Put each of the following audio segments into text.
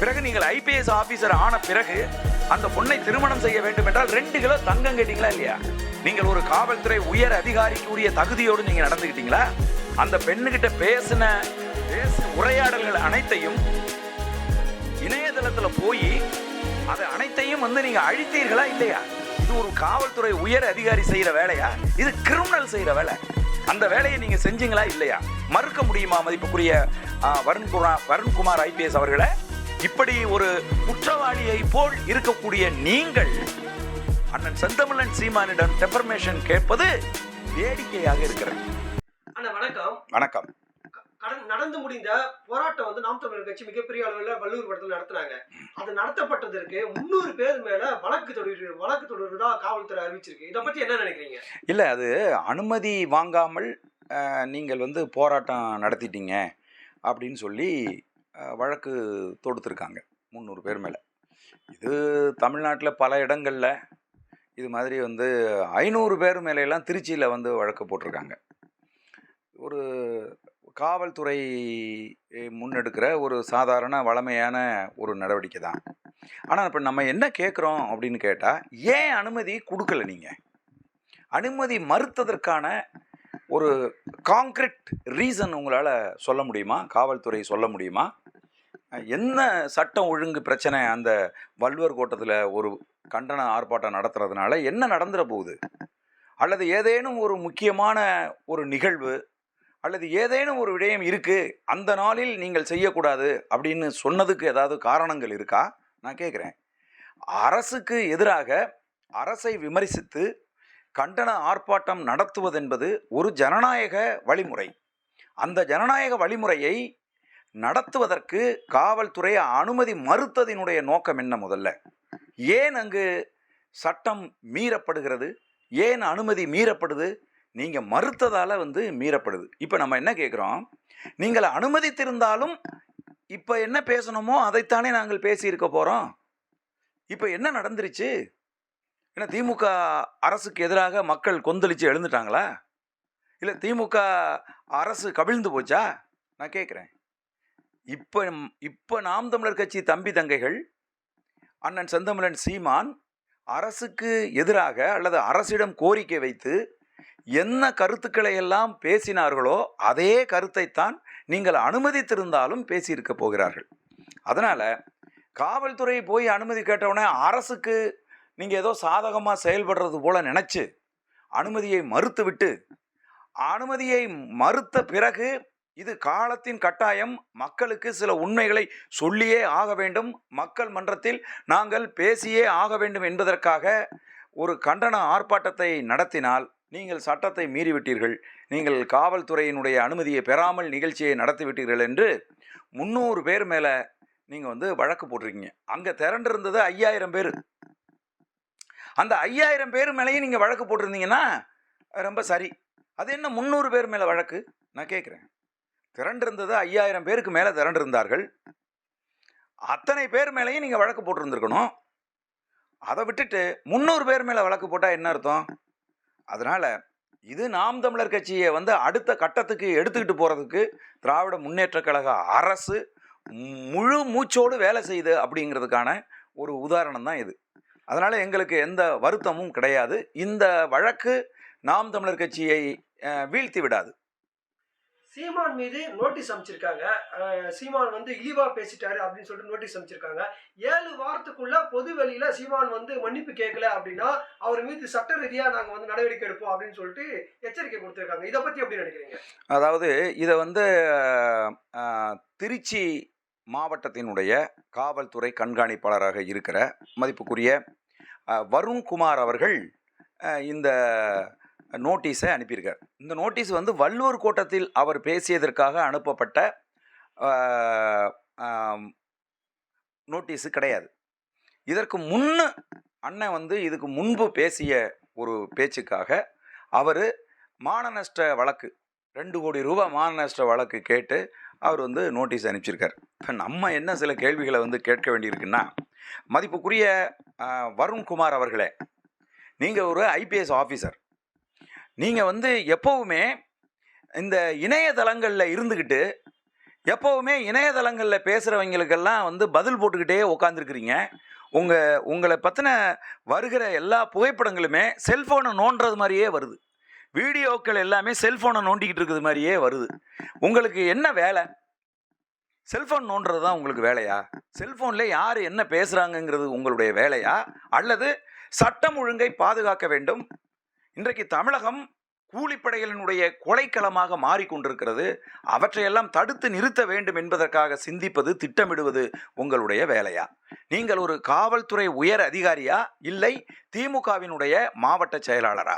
பிறகு நீங்கள் IPS officer ஆன பிறகு அந்த பொண்ணை திருமணம் செய்ய வேண்டும் என்றால் ரெண்டு கிலோ தங்கம் கேட்டீங்களா இல்லையா? நீங்கள் ஒரு காவல்துறை உயர் அதிகாரிக்கு உரிய தகுதியோடு நீங்கள் நடந்துக்கிட்டீங்களா அந்த பெண்ணுகிட்ட பேசின பேசின உரையாடல்கள் அனைத்தையும் இணையதளத்தில் போய் அதை அனைத்தையும் வந்து நீங்கள் அழித்தீர்களா இல்லையா? இது ஒரு காவல்துறை உயர் அதிகாரி செய்கிற வேலையா? இது கிரிமினல் செய்கிற வேலை. அந்த வேலையை நீங்கள் செஞ்சீங்களா இல்லையா? மறுக்க முடியுமா மதிப்புக்குரிய வருண்குமார் வருண்குமார் ஐபிஎஸ் அவர்களை? இப்படி ஒரு குற்றவாளியை போல் இருக்கக்கூடிய நீங்கள் அண்ணன் செந்தமிழன் சீமானிடம் டெபர்மேஷன் கேட்பது வேடிக்கையாக இருக்கிறது. அண்ணா வணக்கம். வணக்கம். நடந்து முடிந்த போராட்டம் வந்து நாம் தமிழர் கட்சி மிகப்பெரிய அளவில் வள்ளூர் படத்தில் நடத்துனாங்க. அது நடத்தப்பட்டதற்கு முந்நூறு பேர் மேல வழக்கு தொடர் வழக்கு தொடர்றதா காவல்துறை அறிவிச்சிருக்கு. இதை பத்தி என்ன நினைக்கிறீங்க? இல்லை அது அனுமதி வாங்காமல் நீங்கள் வந்து போராட்டம் நடத்திட்டீங்க அப்படின்னு சொல்லி வழக்கு தொடுத்துருக்காங்க. முந்நூறு பேர் மேலே. இது தமிழ்நாட்டில் பல இடங்களில் இது மாதிரி வந்து ஐநூறு பேர் மேலையெல்லாம் திருச்சியில் வந்து வழக்கு போட்டிருக்காங்க. ஒரு காவல்துறை முன்னெடுக்கிற ஒரு சாதாரண வளமையான ஒரு நடவடிக்கை தான். ஆனால் இப்போ நம்ம என்ன கேட்குறோம் அப்படின்னு கேட்டால் ஏன் அனுமதி கொடுக்கல நீங்கள் அனுமதி மறுத்ததற்கான ஒரு காங்க்ரீட் ரீசன் உங்களால் சொல்ல முடியுமா? காவல்துறை சொல்ல முடியுமா? என்ன சட்டம் ஒழுங்கு பிரச்சனை அந்த வள்ளுவர் கோட்டத்தில் ஒரு கண்டன ஆர்ப்பாட்டம் நடத்துறதுனால என்ன நடந்துட போகுது? அல்லது ஏதேனும் ஒரு முக்கியமான ஒரு நிகழ்வு அல்லது ஏதேனும் ஒரு விடயம் இருக்குது அந்த நாளில் நீங்கள் செய்யக்கூடாது அப்படின்னு சொன்னதுக்கு ஏதாவது காரணங்கள் இருக்கா? நான் கேட்குறேன் அரசுக்கு எதிராக அரசை விமர்சித்து கண்டன ஆர்ப்பாட்டம் நடத்துவதென்பது ஒரு ஜனநாயக வழிமுறை. அந்த ஜனநாயக வழிமுறையை நடத்துவதற்கு காவல்துறை அனுமதி மறுத்ததினுடைய நோக்கம் என்ன முதல்ல? ஏன் அங்கு சட்டம் மீறப்படுகிறது? ஏன் அனுமதி மீறப்படுது? நீங்கள் மறுத்ததால் வந்து மீறப்படுது. இப்போ நம்ம என்ன கேட்குறோம் நீங்கள் அனுமதித்திருந்தாலும் இப்போ என்ன பேசணுமோ அதைத்தானே நாங்கள் பேசியிருக்க போகிறோம் இப்போ என்ன நடந்துருச்சு? ஏன்னா திமுக அரசுக்கு எதிராக மக்கள் கொந்தளிச்சு எழுந்துட்டாங்களா? இல்லை திமுக அரசு கவிழ்ந்து போச்சா? நான் கேட்குறேன் இப்போ இப்போ நாம் தமிழர் கட்சி தம்பி தங்கைகள் அண்ணன் செந்தமிழன் சீமான் அரசுக்கு எதிராக அல்லது அரசிடம் கோரிக்கை வைத்து என்ன கருத்துக்களை எல்லாம் பேசினார்களோ அதே கருத்தைத்தான் நீங்கள் அனுமதித்திருந்தாலும் பேசியிருக்க போகிறார்கள். அதனால் காவல்துறை போய் அனுமதி கேட்டவுடனே அரசுக்கு நீங்கள் ஏதோ சாதகமாக செயல்படுறது போல் நினச்சி அனுமதியை மறுத்துவிட்டு அனுமதியை மறுத்த பிறகு இது காலத்தின் கட்டாயம். மக்களுக்கு சில உண்மைகளை சொல்லியே ஆக வேண்டும். மக்கள் மன்றத்தில் நாங்கள் பேசியே ஆக வேண்டும் என்பதற்காக ஒரு கண்டன ஆர்ப்பாட்டத்தை நடத்தினால் நீங்கள் சட்டத்தை மீறிவிட்டீர்கள். நீங்கள் காவல்துறையினுடைய அனுமதியை பெறாமல் நிகழ்ச்சியை நடத்திவிட்டீர்கள் என்று முந்நூறு பேர் மேலே நீங்கள் வந்து வழக்கு போட்டிருக்கீங்க. அங்கே திரண்டிருந்தது ஐயாயிரம் பேர். அந்த ஐயாயிரம் பேர் மேலேயும் நீங்கள் வழக்கு போட்டிருந்தீங்கன்னா ரொம்ப சரி. அது என்ன முந்நூறு பேர் மேலே வழக்கு? நான் கேட்குறேன் திரண்டிருந்தது ஐயாயிரம் பேருக்கு மேலே திரண்டிருந்தார்கள். அத்தனை பேர் மேலேயும் நீங்கள் வழக்கு போட்டிருந்துருக்கணும். அதை விட்டுட்டு முந்நூறு பேர் மேலே வழக்கு போட்டால் என்ன அர்த்தம்? அதனால் இது நாம் தமிழர் கட்சியை வந்து அடுத்த கட்டத்துக்கு எடுத்துக்கிட்டு போகிறதுக்கு திராவிட முன்னேற்றக் கழக அரசு முழு மூச்சோடு வேலை செய்யுது அப்படிங்கிறதுக்கான ஒரு உதாரணம் தான் இது. அதனால் எங்களுக்கு எந்த வருத்தமும் கிடையாது. இந்த வழக்கு நாம் தமிழர் கட்சியை வீழ்த்தி விடாது. சீமான் மீது நோட்டீஸ் அமைச்சிருக்காங்க. சீமான் வந்து இழிவா பேசிட்டாரு அப்படின்னு சொல்லிட்டு நோட்டீஸ் அமைச்சிருக்காங்க. ஏழு வாரத்துக்குள்ள பொது வெளியில சீமான் வந்து மன்னிப்பு கேட்கல அப்படின்னா அவர் மீது சட்ட ரீதியா நாங்க வந்து நடவடிக்கை எடுப்போம் அப்படின்னு சொல்லிட்டு எச்சரிக்கை கொடுத்திருக்காங்க. இதை பத்தி எப்படி நினைக்கிறீங்க? அதாவது இதை வந்து திருச்சி மாவட்டத்தினுடைய காவல்துறை கண்காணிப்பாளராக இருக்கிற மதிப்புக்குரிய வருண்குமார் அவர்கள் இந்த நோட்டீஸை அனுப்பியிருக்கார். இந்த நோட்டீஸ் வந்து வள்ளுவர் கூட்டத்தில் அவர் பேசியதற்காக அனுப்பப்பட்ட நோட்டீஸு கிடையாது. இதற்கு முன்னு அண்ணன் வந்து இதுக்கு முன்பு பேசிய ஒரு பேச்சுக்காக அவர் மானநஷ்ட வழக்கு ரெண்டு கோடி ரூபாய் மானநஷ்ட வழக்கு கேட்டு அவர் வந்து நோட்டீஸ் அனுப்பிச்சிருக்கார். இப்போ நம்ம என்ன சில கேள்விகளை வந்து கேட்க வேண்டியிருக்குன்னா மதிப்புக்குரிய வருண்குமார் அவர்களே நீங்கள் ஒரு ஐபிஎஸ் ஆஃபீஸர். நீங்கள் வந்து எப்போவுமே இந்த இணையதளங்களில் இருந்துக்கிட்டு எப்போவுமே இணையதளங்களில் பேசுகிறவங்களுக்கெல்லாம் வந்து பதில் போட்டுக்கிட்டே உட்காந்துருக்குறீங்க உங்கள் உங்களை பற்றின வருகிற எல்லா புகைப்படங்களுமே செல்ஃபோனை நோண்டுறது மாதிரியே வருது. வீடியோக்கள் எல்லாமே செல்ஃபோனை நோண்டிக்கிட்டு இருக்கிறது மாதிரியே வருது. உங்களுக்கு என்ன வேலை? செல்ஃபோன் நோண்டுறது தான் உங்களுக்கு வேலையா? செல்ஃபோனில் யார் என்ன பேசுகிறாங்கங்கிறது உங்களுடைய வேலையா? அல்லது சட்டம் ஒழுங்கை பாதுகாக்க வேண்டும். இன்றைக்கு தமிழகம் கூலிப்படைகளினுடைய கொலைக்களமாக மாறிக்கொண்டிருக்கிறது. அவற்றையெல்லாம் தடுத்து நிறுத்த வேண்டும் என்பதற்காக சிந்திப்பது திட்டமிடுவது உங்களுடைய வேலையா? நீங்கள் ஒரு காவல்துறை உயர் அதிகாரியா? இல்லை திமுகவினுடைய மாவட்ட செயலாளரா?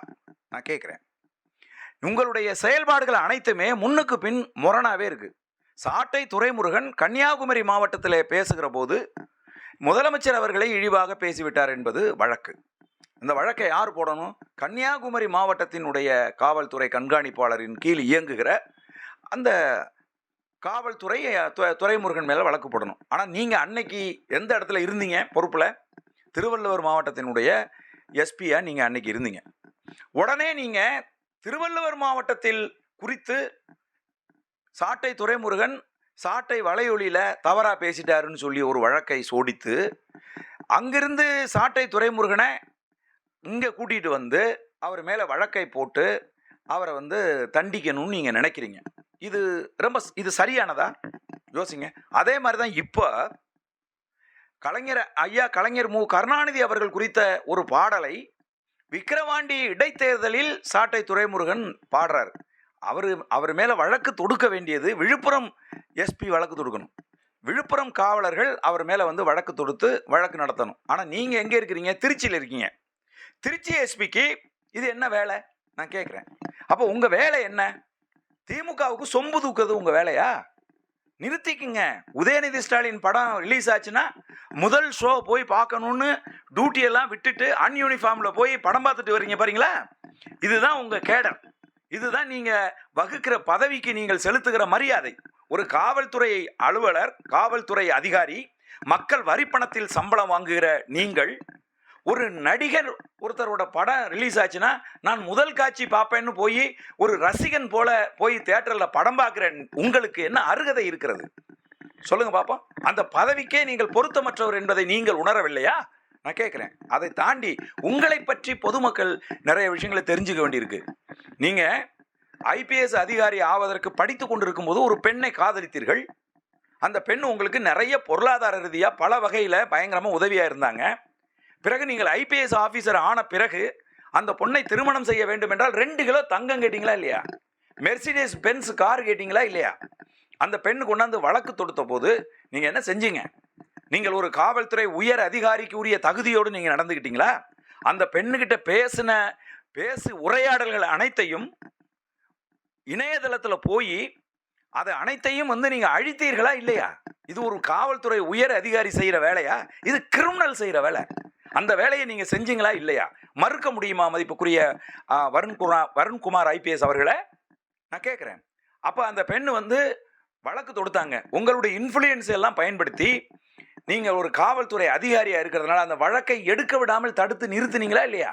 நான் கேட்குறேன். உங்களுடைய செயல்பாடுகள் அனைத்துமே முன்னுக்கு பின் முரணாவே இருக்கு. சாட்டை துரைமுருகன் கன்னியாகுமரி மாவட்டத்தில் பேசுகிற போது முதலமைச்சர் அவர்களை இழிவாக பேசிவிட்டார் என்பது வழக்கு. இந்த வழக்கை யார் போடணும்? கன்னியாகுமரி மாவட்டத்தினுடைய காவல்துறை கண்காணிப்பாளரின் கீழ் இயங்குகிற அந்த காவல்துறை துறைமுருகன் மேலே வழக்கு போடணும். ஆனால் நீங்கள் அன்னைக்கு எந்த இடத்துல இருந்தீங்க? பொறுப்பில்? திருவள்ளுவர் மாவட்டத்தினுடைய எஸ்பியாக நீங்கள் அன்னைக்கு இருந்தீங்க. உடனே நீங்கள் திருவள்ளுவர் மாவட்டத்தில் குறித்து சாட்டை துறைமுருகன் சாட்டை வலையொலியில் தவறாக பேசிட்டாருன்னு சொல்லி ஒரு வழக்கை சோடித்து அங்கிருந்து சாட்டை துறைமுருகனை இங்கே கூட்டிகிட்டு வந்து அவர் மேலே வழக்கை போட்டு அவரை வந்து தண்டிக்கணும்னு நீங்கள் நினைக்கிறீங்க. இது ரொம்ப இது சரியானதா? யோசிங்க. அதே மாதிரி தான் இப்போ கலைஞர் ஐயா கலைஞர் மு. கருணாநிதி அவர்கள் குறித்த ஒரு பாடலை விக்கிரவாண்டி இடைத்தேர்தலில் சாட்டை துரைமுருகன் பாடுறார். அவர் அவர் மேலே வழக்கு தொடுக்க வேண்டியது விழுப்புரம் எஸ்பி வழக்கு தொடுக்கணும். விழுப்புரம் காவலர்கள் அவர் மேலே வந்து வழக்கு தொடுத்து வழக்கு நடத்தணும். ஆனால் நீங்கள் எங்கே இருக்கிறீங்க? திருச்சியில் இருக்கீங்க. திருச்சி எஸ்பிக்கு இது என்ன வேலை? நான் கேட்குறேன் அப்போ உங்கள் வேலை என்ன? திமுகவுக்கு சொம்பு தூக்குறது உங்கள் வேலையா? நிறுத்திக்குங்க. உதயநிதி ஸ்டாலின் படம் ரிலீஸ் ஆச்சுன்னா முதல் ஷோ போய் பார்க்கணுன்னு டியூட்டியெல்லாம் விட்டுட்டு அன்யூனிஃபார்மில் போய் படம் பார்த்துட்டு வரீங்க பாருங்களா? இதுதான் உங்கள் கேடர். இதுதான் நீங்கள் வகுக்கிற பதவிக்கு நீங்கள் செலுத்துகிற மரியாதை. ஒரு காவல்துறை அலுவலர் காவல்துறை அதிகாரி மக்கள் வரிப்பணத்தில் சம்பளம் வாங்குகிற நீங்கள் ஒரு நடிகர் ஒருத்தரோட படம் ரிலீஸ் ஆச்சுன்னா நான் முதல் காட்சி பார்ப்பேன்னு போய் ஒரு ரசிகன் போல போய் தேட்டரில் படம் பார்க்குற உங்களுக்கு என்ன அருகதை இருக்கிறது? சொல்லுங்க பாப்போம். அந்த பதவிக்கே நீங்கள் பொருத்தமற்றவர் என்பதை நீங்கள் உணரவில்லையா? நான் கேட்குறேன் அதை தாண்டி உங்களை பற்றி பொதுமக்கள் நிறைய விஷயங்களை தெரிஞ்சுக்க வேண்டியிருக்கு. நீங்கள் ஐபிஎஸ் அதிகாரி ஆவதற்கு படித்து கொண்டிருக்கும் போது ஒரு பெண்ணை காதலித்தீர்கள். அந்த பெண் உங்களுக்கு நிறைய பொருளாதார ரீதியாக பல வகையில் பயங்கரமாக உதவியாக இருந்தாங்க. பிறகு நீங்கள் ஐபிஎஸ் ஆஃபீஸர் ஆன பிறகு அந்த பொண்ணை திருமணம் செய்ய வேண்டும் என்றால் ரெண்டு கிலோ தங்கம் கேட்டிங்களா இல்லையா? மெர்சிடிஸ் பென்ஸ் கார் கேட்டிங்களா இல்லையா? அந்த பெண்ணு கொண்டாந்து வழக்கு தொடுத்த போது நீங்கள் என்ன செஞ்சீங்க? நீங்கள் ஒரு காவல்துறை உயர் அதிகாரிக்கு உரிய தகுதியோடு நீங்கள் நடந்துக்கிட்டீங்களா அந்த பெண்ணுக்கிட்ட பேசின பேசு உரையாடல்கள் அனைத்தையும் இணையதளத்தில் போய் அதை அனைத்தையும் வந்து நீங்கள் அழித்தீர்களா இல்லையா? இது ஒரு காவல்துறை உயர் அதிகாரி செய்கிற வேலையா? இது கிரிமினல் செய்கிற வேலை. அந்த வேலையை நீங்கள் செஞ்சீங்களா இல்லையா? மறுக்க முடியுமா மதிப்புக்குரிய வருண்குமார் வருண்குமார் ஐபிஎஸ் அவர்களை? நான் கேட்குறேன். அப்போ அந்த பெண் வந்து வழக்கு தொடுத்தாங்க. உங்களுடைய இன்ஃப்ளூயன்ஸ் எல்லாம் பயன்படுத்தி நீங்கள் ஒரு காவல்துறை அதிகாரியாக இருக்கிறதுனால அந்த வழக்கை எடுக்க விடாமல் தடுத்து நிறுத்துனீங்களா இல்லையா?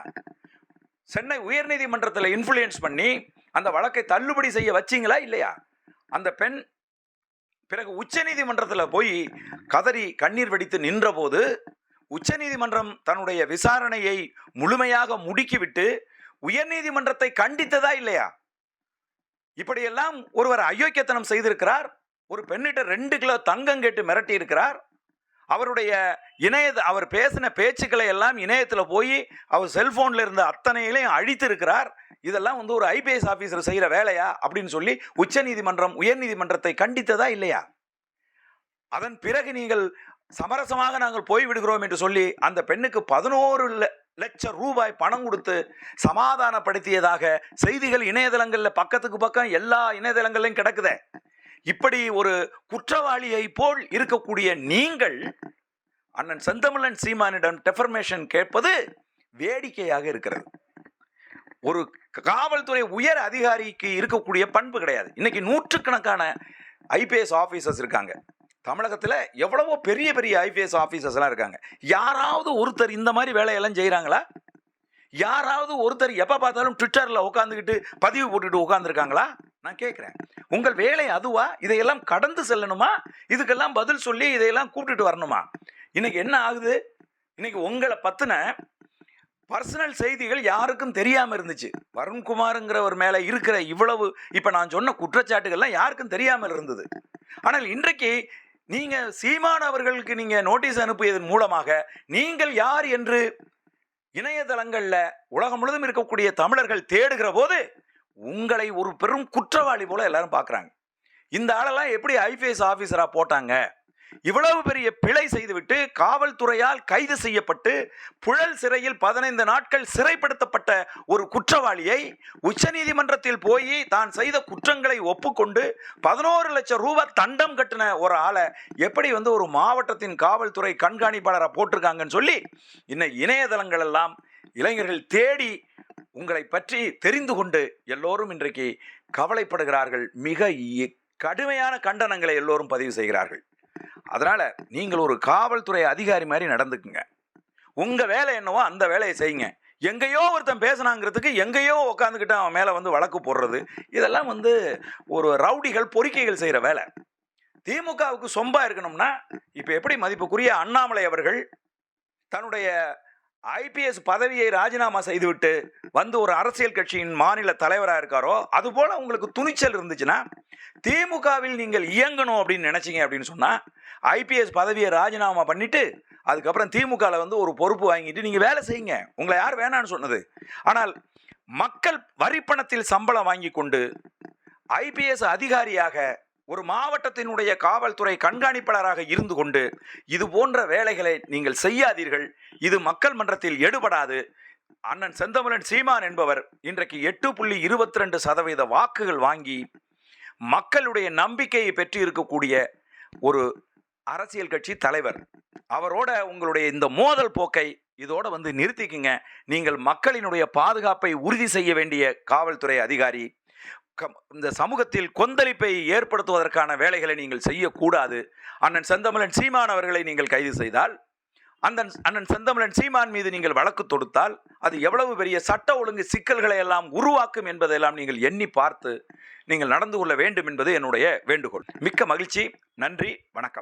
சென்னை உயர்நீதிமன்றத்தில் இன்ஃப்ளூயன்ஸ் பண்ணி அந்த வழக்கை தள்ளுபடி செய்ய வச்சிங்களா இல்லையா? அந்த பெண் பிறகு உச்சநீதிமன்றத்தில் போய் கதறி கண்ணீர் வெடித்து நின்றபோது உச்சநீதிமன்றம் தன்னுடைய விசாரணையை முழுமையாக முடுக்கிவிட்டு உயர்நீதிமன்றத்தை கண்டித்ததா இல்லையா? இப்படியெல்லாம் ஒருவர் அயோக்கியத்தனம் செய்திருக்கிறார். ஒரு பெண்ணிட்ட ரெண்டு கிலோ தங்கம் கேட்டு மிரட்டி இருக்கிறார் அவருடைய இணைய அவர் பேசின பேச்சுக்களை எல்லாம் இணையத்தில் போய் அவர் செல்ஃபோனில் இருந்த அத்தனையிலையும் அழித்திருக்கிறார். இதெல்லாம் வந்து ஒரு ஐபிஎஸ் ஆஃபீஸர் செய்கிற வேலையா? அப்படின்னு சொல்லி உச்சநீதிமன்றம் உயர்நீதிமன்றத்தை கண்டித்ததா இல்லையா? அதன் பிறகு நீங்கள் சமரசமாக நாங்கள் போய்விடுகிறோம் என்று சொல்லி அந்த பெண்ணுக்கு பதினோரு லட்சம் ரூபாய் பணம் கொடுத்து சமாதானப்படுத்தியதாக செய்திகள் இணையதளங்களில் பக்கத்துக்கு பக்கம் எல்லா இணையதளங்கள்லையும் கிடக்குதே. இப்படி ஒரு குற்றவாளியை போல் இருக்கக்கூடிய நீங்கள் அண்ணன் செந்தமிழன் சீமானிடம் டெஃபர்மேஷன் கேட்பது வேடிக்கையாக இருக்கிறது. ஒரு காவல்துறை உயர் அதிகாரிக்கு இருக்கக்கூடிய பண்பு கிடையாது. இன்னைக்கு நூற்றுக்கணக்கான ஐபிஎஸ் ஆஃபீஸர்ஸ் இருக்காங்க. தமிழகத்தில் எவ்வளவோ பெரிய பெரிய ஐபிஎஸ் ஆஃபீஸர்ஸ்லாம் இருக்காங்க. யாராவது ஒருத்தர் இந்த மாதிரி வேலையெல்லாம் செய்கிறாங்களா யாராவது ஒருத்தர் எப்போ பார்த்தாலும் ட்விட்டரில் உட்காந்துக்கிட்டு பதிவு போட்டுட்டு உட்காந்துருக்காங்களா நான் கேட்குறேன் உங்கள் வேலை அதுவா? இதையெல்லாம் கடந்து செல்லணுமா? இதுக்கெல்லாம் பதில் சொல்லி இதையெல்லாம் கூப்பிட்டுட்டு வரணுமா? இன்னைக்கு என்ன ஆகுது? இன்னைக்கு உங்களை பற்றின பர்சனல் செய்திகள் யாருக்கும் தெரியாமல் இருந்துச்சு. வருண்குமாருங்கிறவர் மேலே இருக்கிற இவ்வளவு இப்போ நான் சொன்ன குற்றச்சாட்டுகள்லாம் யாருக்கும் தெரியாமல் இருந்தது. ஆனால் இன்றைக்கு நீங்க சீமான் அவர்களுக்கு நீங்க நோட்டீஸ் அனுப்பியதன் மூலமாக நீங்கள் யார் என்று இணையதளங்களில் உலகம் முழுதும் இருக்கக்கூடிய தமிழர்கள் தேடுகிற போது உங்களை ஒரு பெரும் குற்றவாளி போல எல்லாரும் பார்க்குறாங்க. இந்த ஆளெல்லாம் எப்படி ஐபிஎஸ் ஆஃபீஸராக போட்டாங்க? இவ்வளவு பெரிய பிழை செய்துவிட்டு காவல்துறையால் கைது செய்யப்பட்டு புழல் சிறையில் பதினைந்து நாட்கள் சிறைப்படுத்தப்பட்ட ஒரு குற்றவாளியை உச்சநீதிமன்றத்தில் போய் தான் செய்த குற்றங்களை ஒப்புக்கொண்டு பதினோரு லட்சம் ரூபாய் தண்டம் கட்டின ஒரு ஆளை எப்படி வந்து ஒரு மாவட்டத்தின் காவல்துறை கண்காணிப்பாளரை போட்டிருக்காங்கன்னு சொல்லி இன்னைக்கு இணையதளங்கள் எல்லாம் இளைஞர்கள் தேடி உங்களை பற்றி தெரிந்து கொண்டு எல்லோரும் இன்றைக்கு கவலைப்படுகிறார்கள். மிக கடுமையான கண்டனங்களை எல்லோரும் பதிவு செய்கிறார்கள். அதனால் நீங்கள் ஒரு காவல்துறை அதிகாரி மாதிரி நடந்துக்குங்க. உங்கள் வேலை என்னவோ அந்த வேலையை செய்யுங்க. எங்கேயோ ஒருத்தன் பேசுனாங்கிறதுக்கு எங்கேயோ உட்காந்துக்கிட்டு அவன் மேலே வந்து வழக்கு போடுறது. இதெல்லாம் வந்து ஒரு ரவுடிகள் பொறிக்கைகள் செய்கிற வேலை. திமுகவுக்கு சொம்பா இருக்கணும்னா இப்போ எப்படி மதிப்புக்குரிய அண்ணாமலை அவர்கள் தன்னுடைய ஐபிஎஸ் பதவியை ராஜினாமா செய்துவிட்டு வந்து ஒரு அரசியல் கட்சியின் மாநில தலைவராக இருக்காரோ அதுபோல் உங்களுக்கு துணிச்சல் இருந்துச்சுன்னா திமுகவில் நீங்கள் இயங்கணும் அப்படின்னு நினச்சிங்க அப்படின்னு சொன்னால் ஐபிஎஸ் பதவியை ராஜினாமா பண்ணிவிட்டு அதுக்கப்புறம் திமுகவில் வந்து ஒரு பொறுப்பு வாங்கிட்டு நீங்கள் வேலை செய்யுங்க. உங்களை யார் வேணான்னு சொன்னது. ஆனால் மக்கள் வரிப்பணத்தில் சம்பளம் வாங்கி கொண்டு ஐபிஎஸ் அதிகாரியாக ஒரு மாவட்டத்தினுடைய காவல்துறை கண்காணிப்பாளராக இருந்து கொண்டு இது போன்ற வேலைகளை நீங்கள் செய்யாதீர்கள். இது மக்கள் மன்றத்தில் எடுபடாது. அண்ணன் செந்தமலன் சீமான் என்பவர் இன்றைக்கு எட்டு புள்ளி இருபத்தி ரெண்டு சதவீத வாக்குகள் வாங்கி மக்களுடைய நம்பிக்கையை பெற்று இருக்கக்கூடிய ஒரு அரசியல் கட்சி தலைவர். அவரோட உங்களுடைய இந்த மோதல் போக்கை இதோட வந்து நிறுத்திக்குங்க. நீங்கள் மக்களினுடைய பாதுகாப்பை உறுதி செய்ய வேண்டிய காவல்துறை அதிகாரி இந்த சமூகத்தில் கொந்தளிப்பை ஏற்படுத்துவதற்கான வேலைகளை நீங்கள் செய்யக்கூடாது. அண்ணன் செந்தமிழன் சீமான் அவர்களை நீங்கள் கைது செய்தால் அந்த அண்ணன் செந்தமிழன் சீமான் மீது நீங்கள் வழக்கு தொடுத்தால் அது எவ்வளவு பெரிய சட்ட ஒழுங்கு சிக்கல்களை எல்லாம் உருவாக்கும் என்பதெல்லாம் நீங்கள் எண்ணி பார்த்து நீங்கள் நடந்து கொள்ள வேண்டும் என்பது என்னுடைய வேண்டுகோள். மிக்க மகிழ்ச்சி நன்றி வணக்கம்.